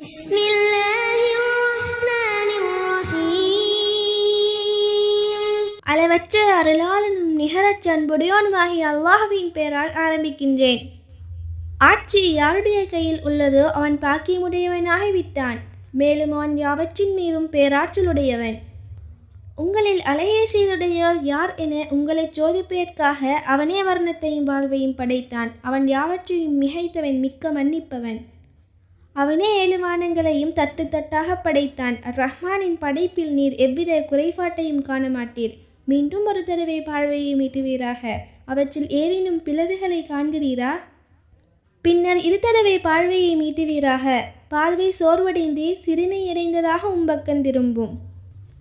بسم الله الرحمن الرحيم அளவற்ற அருளாளனும் நிகரற்ற அன்புடையோனுமாகிய அல்லாஹ்வின் பெயரால் ஆரம்பிக்கின்றேன் ஆட்சி யாருடைய கையில் உள்ளதோ அவன் பாக்கியமுடையவனாகி விட்டான் மேலும் அவன் யாவற்றின் மீதும் பேராற்றலுடையவன் உங்களில் அலையேசியுடையோர் யார் என உங்களைச் சோதிப்பதற்காக அவனே வர்ணத்தையும் வாழ்வையும் படைத்தான் அவன் யாவற்றையும் மிகைத்தவன் மிக்க மன்னிப்பவன் அவனே ஏழு வானங்களையும் தட்டு தட்டாக படைத்தான். ரஹ்மானின் படைப்பில் நீர் எவ்வித குறைபாட்டையும் காண மாட்டீர் மீண்டும் ஒரு தடவை பார்வையை மீட்டுவீராக. அவற்றில் ஏதேனும் பிளவுகளை காண்கிறீரா? பின்னர் இரு தடவை பார்வையை மீட்டுவீராக. பார்வை சோர்வடைந்து சிறுமையடைந்ததாக உம்பக்கம் திரும்பும்.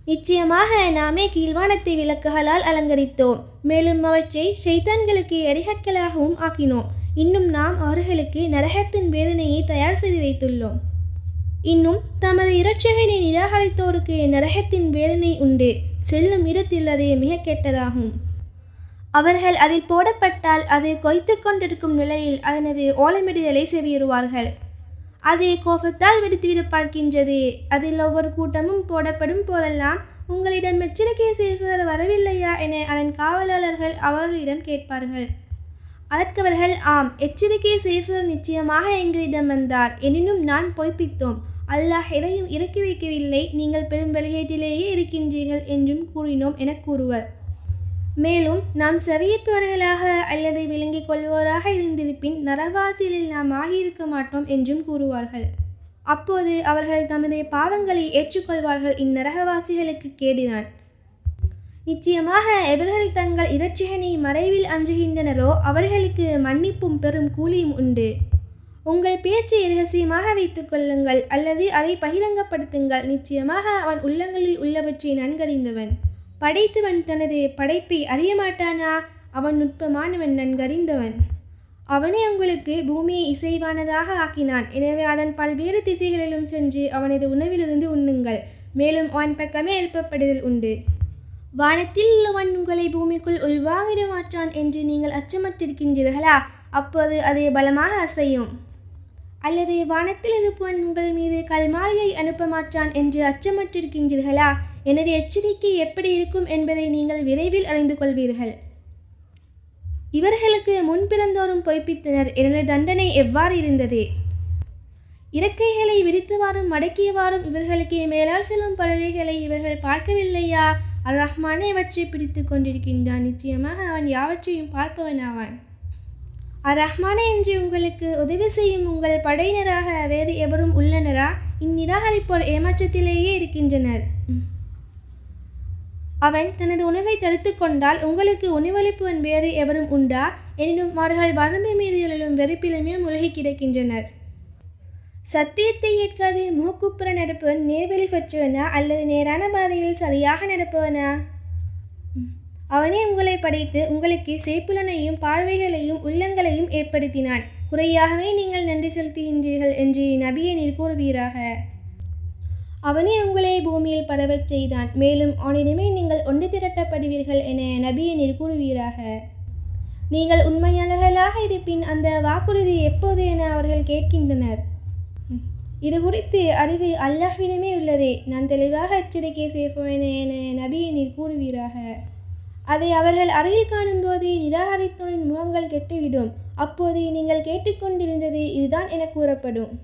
நிச்சயமாக நாமே கீழ்வானத்தை விளக்குகளால் அலங்கரித்தோம். மேலும் அவற்றை சைத்தான்களுக்கு எரிகற்களாகவும் ஆக்கினோம். இன்னும் நாம் அவர்களுக்கு நரகத்தின் வேதனையை தயார் செய்து வைத்துள்ளோம். இன்னும் தமது இரட்சகனை நிராகரித்தோருக்கு நரகத்தின் வேதனை உண்டு. செல்லும் இடத்தில் அது மிக கெட்டதாகும். அவர்கள் அதில் போடப்பட்டால் அது கொய்த்து கொண்டிருக்கும் நிலையில் அதனது ஓலமிடுதலை செவியுறுவார்கள். அது கோபத்தால் வெடித்துவிட பார்க்கின்றது. அதில் ஒவ்வொரு கூட்டமும் போடப்படும் போதெல்லாம் உங்களிடம் எச்சரிக்கை செய்வர் வரவில்லையா என அதன் காவலாளர்கள் அவர்களிடம் கேட்பார்கள். அதற்கவர்கள் ஆம் எச்சரிக்கை செய்வர் நிச்சயமாக எங்களிடம் வந்தார். எனினும் நான் பொய்ப்பித்தோம். அல்லாஹ் எதையும் இறக்கி வைக்கவில்லை. நீங்கள் பெரும் வெளியீட்டிலேயே இருக்கின்றீர்கள் என்றும் கூறினோம் என கூறுவர். மேலும் நாம் செவியேற்பவர்களாக அல்லது விளங்கிக் கொள்வோராக இருந்திருப்பின் நரவாசியில் நாம் ஆகியிருக்க மாட்டோம் என்றும் கூறுவார்கள். அப்போது அவர்கள் தமது பாவங்களை ஏற்றுக்கொள்வார்கள். இந்நரகவாசிகளுக்கு கேடுதான். நிச்சயமாக எவர்கள் தங்கள் இரட்சகனை மறைவில் அஞ்சுகின்றனரோ அவர்களுக்கு மன்னிப்பும் பெரும் கூலியும் உண்டு. உங்கள் பேச்சை ரகசியமாக வைத்துக் கொள்ளுங்கள் அல்லது அதை பகிரங்கப்படுத்துங்கள். நிச்சயமாக அவன் உள்ளங்களில் உள்ளவற்றை நன்கறிந்தவன். படைத்தவன் தனது படைப்பை அறிய மாட்டானா அவன் நுட்பமானவன் நன்கறிந்தவன். அவனே உங்களுக்கு பூமியை இசைவானதாக ஆக்கினான். எனவே அதன் பல்வேறு திசைகளிலும் சென்று அவனது உணவிலிருந்து உண்ணுங்கள். மேலும் அவன் பக்கமே எழுப்பப்படுதல் உண்டு. வானத்தில் உள்ளவன் உங்களை பூமிக்குள் உள்வாங்கிட மாட்டான் என்று நீங்கள் அச்சமற்றிருக்கின்றீர்களா? அப்போது அது பலமாக அசையும். அல்லது வானத்தில் இருப்பவன் உங்கள் மீது கல்மாரியை அனுப்ப மாட்டான் என்று அச்சமற்றிருக்கின்றீர்களா? எனது எச்சரிக்கை எப்படி இருக்கும் என்பதை நீங்கள் விரைவில் அறிந்து கொள்வீர்கள். இவர்களுக்கு முன்பிறந்தோறும் பொய்ப்பித்தனர். எனது தண்டனை எவ்வாறு இருந்தது? இறக்கைகளை விரித்தவாறும் மடக்கியவாறும் இவர்களுக்கு மேலால் செல்லும் பறவைகளை இவர்கள் பார்க்கவில்லையா? அல் ரஹ்மானே இவற்றை பிடித்து கொண்டிருக்கின்றான். நிச்சயமாக அவன் யாவற்றையும் பார்ப்பவனாவான் அர் ரஹ்மானே என்று உங்களுக்கு உதவி செய்யும் உங்கள் படையினராக வேறு எவரும் உள்ளனரா? இந்நிராகரிப்போர் ஏமாற்றத்திலேயே இருக்கின்றனர். அவன் தனது உணவை தடுத்து கொண்டால் உங்களுக்கு உணவளிப்புவன் வேறு எவரும் உண்டா? எனினும் அவர்கள் வரம்பு மீறியலிலும் வெறுப்பிலுமே முழுகி கிடக்கின்றனர். சத்தியத்தை ஏற்காது மூக்குப்புற நடப்பவன் நேர்வழி பெற்றவனா அல்லது நேரான பாதையில் சரியாக நடப்பவனா? அவனே உங்களை படைத்து உங்களுக்கு சேப்புலனையும் பார்வைகளையும் உள்ளங்களையும் ஏற்படுத்தினான். குறையாகவே நீங்கள் நன்றி செலுத்துகின்றீர்கள் என்று நபியை நீர் கூறுவீராக. அவனே உங்களை பூமியில் பரவச் செய்தான். மேலும் அவனிடமே நீங்கள் ஒன்று திரட்டப்படுவீர்கள் என நபியை நீர் கூறுவீராக. நீங்கள் உண்மையாளர்களாக இருப்பின் அந்த வாக்குறுதி எப்போது என அவர்கள் கேட்கின்றனர். இது குறித்து அறிவு அல்லாஹ்விடமே உள்ளதே. நான் தெளிவாக எச்சரிக்கை செய்வேன் என நபியை நீர் கூறுவீராக. அதை அவர்கள் அருகில் காணும்போது நிராகரித்தோரின் முகங்கள் கெட்டுவிடும். அப்போது நீங்கள் கேட்டுக்கொண்டிருந்தது இதுதான் என கூறப்படும்.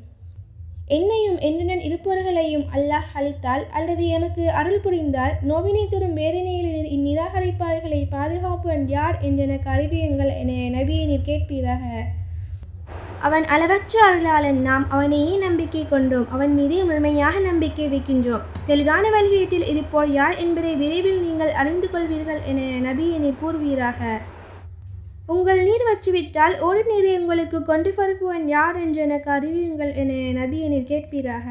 என்னையும் என்னுடன் இருப்பவர்களையும் அல்லாஹ் அளித்தால் அல்லது எமக்கு அருள் புரிந்தால் நோவினை தரும் வேதனையில் இந்நிராகரிப்பாளர்களை பாதுகாப்பு யார் என்றெனக்கு அறிவியுங்கள் என நபியை நீர் கேட்பீராக. அவன் அளவற்ற அருளாளன். நாம் அவனையே நம்பிக்கை கொண்டோம். அவன் மீதே முழுமையாக நம்பிக்கை வைக்கின்றோம். தெளிவான வழிகீட்டில் இருப்போர் யார் என்பதை விரைவில் நீங்கள் அறிந்து கொள்வீர்கள் என நபியை நீர் கூறுவீராக. உங்கள் நீர் வச்சுவிட்டால் ஒரு நீரை உங்களுக்கு கொண்டு பரப்புவன் யார் என்று எனக்கு அறிவியுங்கள் என நபி என்னை கேட்பீராக.